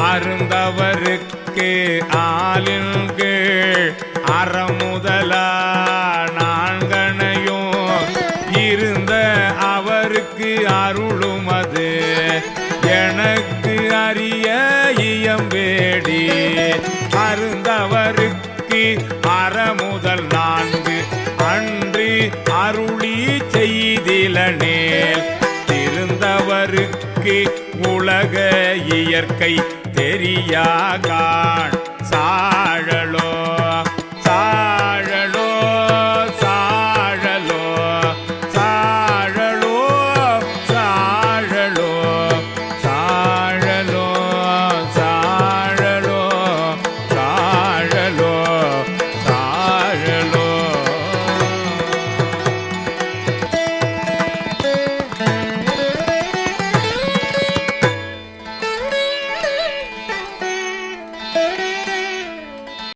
அருந்தவருக்கு ஆளின் அறமுதலா நான்கனையும் இருந்த அவருக்கு அருளுமது. எனக்கு அறிய இயம்பேடி அருந்தவருக்கு அறமுதல் நான்கு. அன்று அருளி செய்திலனேல் திருந்தவருக்கு உலக இயற்கை தெரியாகா?